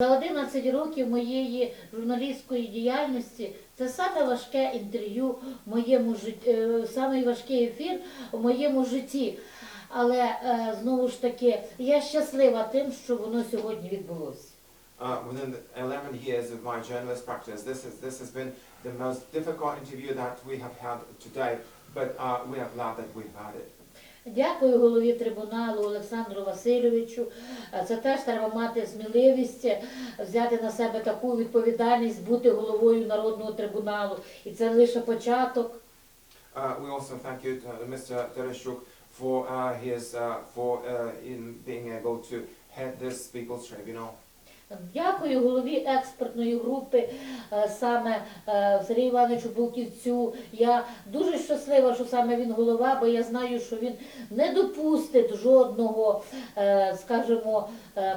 За 11 років моєї журналістської діяльності це саме важке інтерв'ю моєму житті, саме важкий ефір в моєму житті. Але е, знову ж таки, я щаслива тим, що воно сьогодні відбулося. Uh, within the 11 years of my journalist practice, this, is, this has been the most difficult interview that we have had today, but uh, we are glad that we've had it. Дякую голові трибуналу Олександру Васильовичу. Це теж треба мати сміливість е, взяти на себе таку відповідальність, бути головою народного трибуналу. І це лише початок. Uh, we also thank you, to Mr. Tereshchuk, for uh, his uh, for uh, in being able to head this People's Tribunal. Дякую голові експертної групи, е, саме е, Сергію Івановичу Булківцю. Я дуже щаслива, що саме він голова, бо я знаю, що він не допустить жодного, е, скажімо, ем,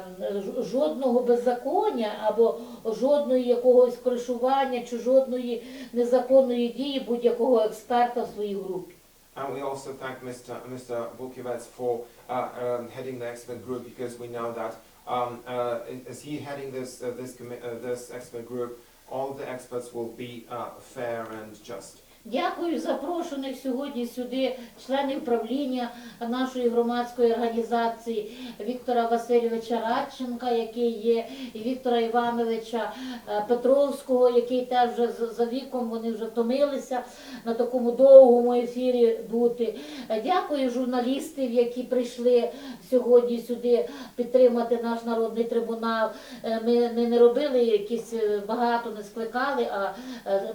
жодного беззаконня або жодної якогось кришування чи жодної незаконної дії будь-якого експерта в своїй групі. And we also thank Mr. Mr. Bulkivets for uh, um, heading the expert group because we know that um, uh, as he heading this uh, this commi- uh, this expert group, all the experts will be uh, fair and just. Дякую запрошених сьогодні сюди членів правління нашої громадської організації Віктора Васильовича Радченка, який є, і Віктора Івановича е, Петровського, який теж вже за віком вони вже втомилися на такому довгому ефірі бути. Е, Дякую журналістів, які прийшли сьогодні сюди підтримати наш народний трибунал. Е, Ми, ми не робили якісь багато, не скликали, а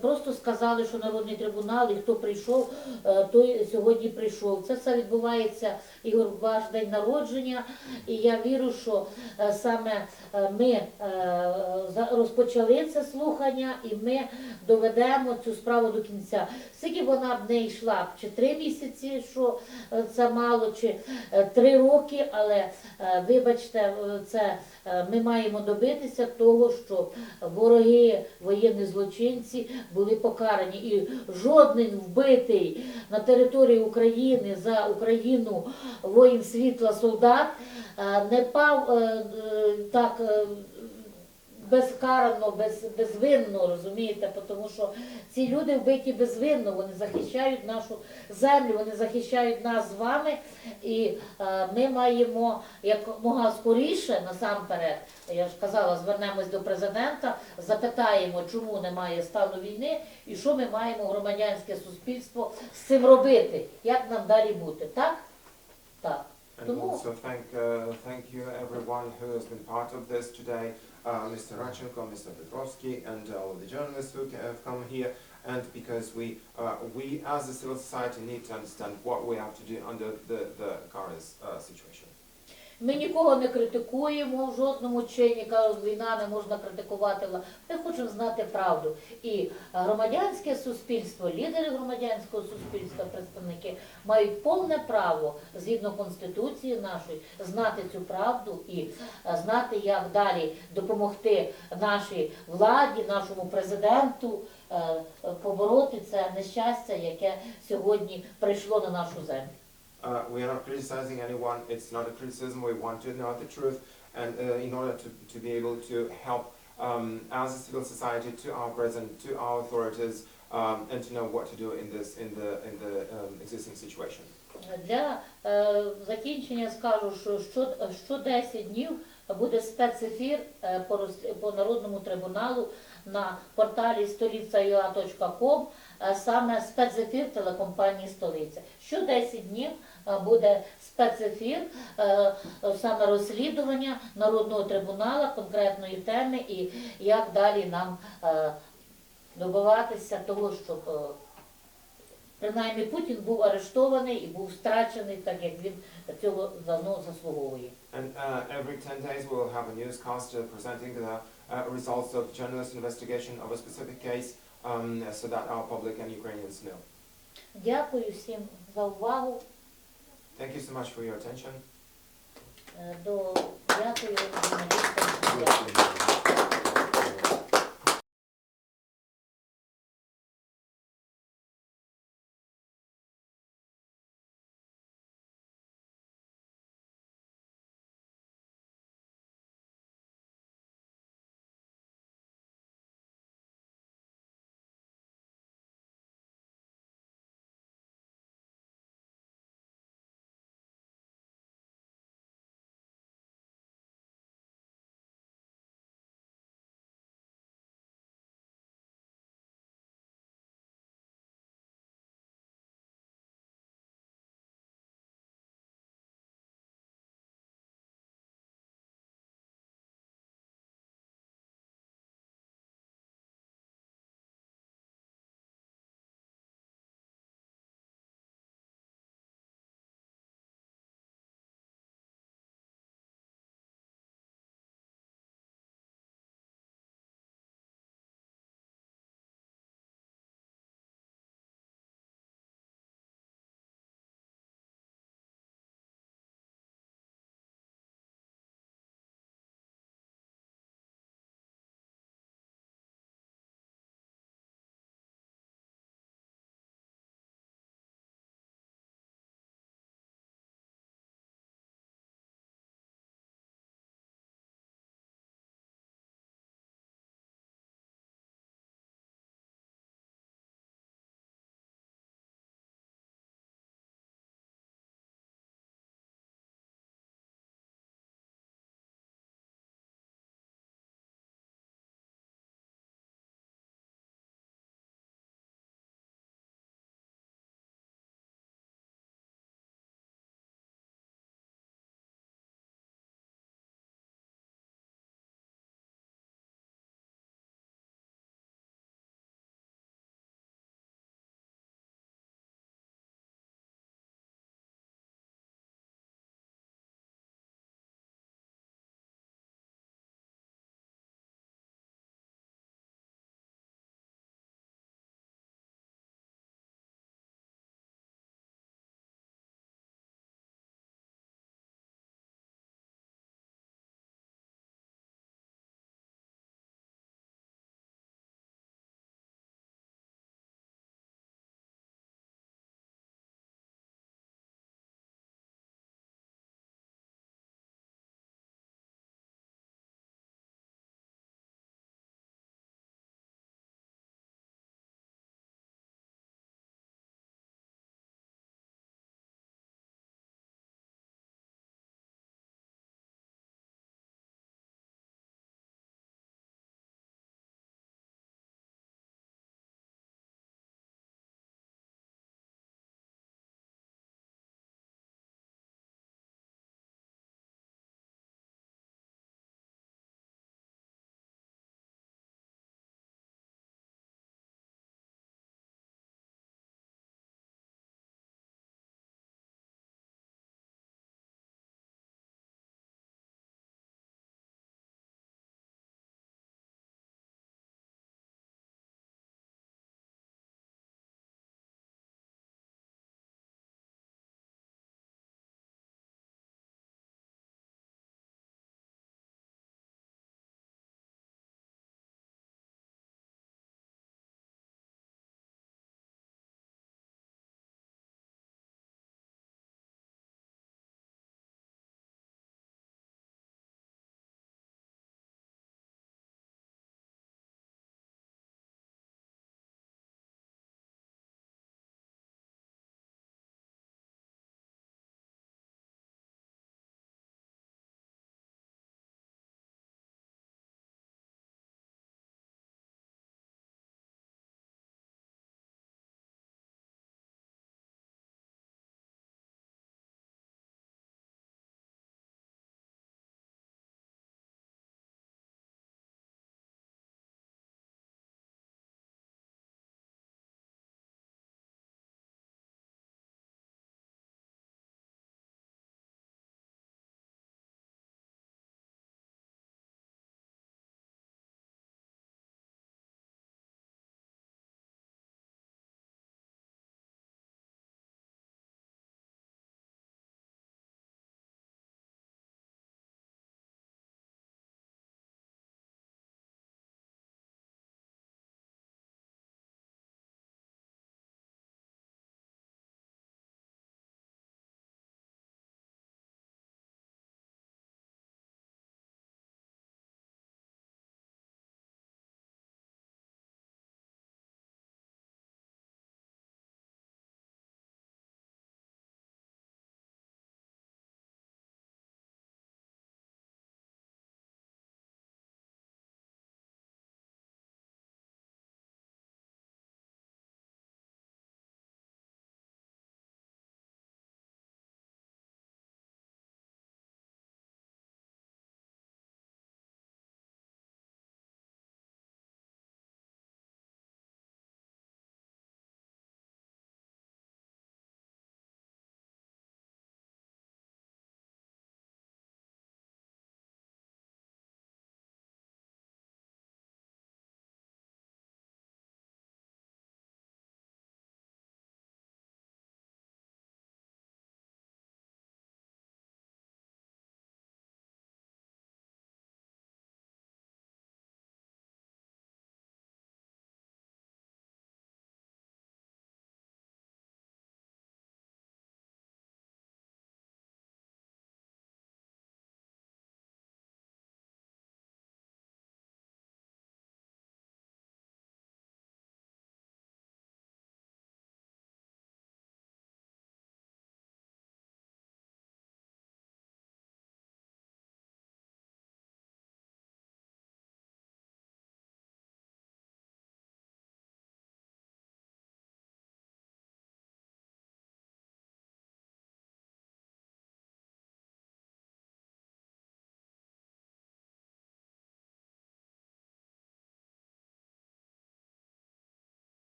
просто сказали, що народний трибунал, і хто прийшов, е, той сьогодні прийшов. Це все відбувається Ігор ваш день народження, і я вірю, що е, саме е, ми розпочали це слухання, і ми доведемо цю справу до кінця. Скільки вона б не йшла, чи три місяці, що це мало, чи три роки, але вибачте, це ми маємо добитися того, щоб вороги, воєнні злочинці були покарані. І жоден вбитий на території України за Україну воїн світла солдат е, не пав е, е, так. Безкарано, без, безвинно, розумієте, тому що ці люди вбиті безвинно, вони захищають нашу землю, вони захищають нас з вами, і е, ми маємо якомога скоріше насамперед, я ж казала, звернемось до президента, запитаємо, чому немає стану війни і що ми маємо громадянське суспільство з цим робити, як нам далі бути, так? Так. And also thank uh, thank you everyone who has been part of this today, Mr. Radchenko, Mr. Petrovsky, and all the journalists who have come here. And because we uh, we as a civil society need to understand what we have to do under the the current uh, situation. Ми нікого не критикуємо в жодному чині, кажуть, війна не можна критикувати. Ми хочемо знати правду. І громадянське суспільство, лідери громадянського суспільства, представники мають повне право згідно конституції нашої знати цю правду і е, знати, як далі допомогти нашій владі, нашому президенту е, побороти це нещастя, яке сьогодні прийшло на нашу землю. Uh, we are not criticizing anyone. It's not a criticism. We want to know the truth, and uh, in order to, to be able to help um, as a civil society to our president, to our authorities, um, and to know what to do in this in the in the um, existing situation. Для е, закінчення скажу, що що, що 10 днів буде спецефір е, по, по народному трибуналу на порталі столиця.ua.com, е, саме спецефір телекомпанії Столиця. Що 10 днів е, буде спецефір, е, е, саме розслідування народного трибунала конкретної теми і як далі нам е, добиватися того, щоб е, Принаймні Путін був арештований і був страчений, так як він цього давно заслуговує. And uh, every 10 days we will have a newscaster presenting the uh, results of journalist investigation of a specific case um, so that our public and Ukrainians know. Дякую всім за увагу. Thank you so much for your attention. Е, До дякую журналістам. Дякую.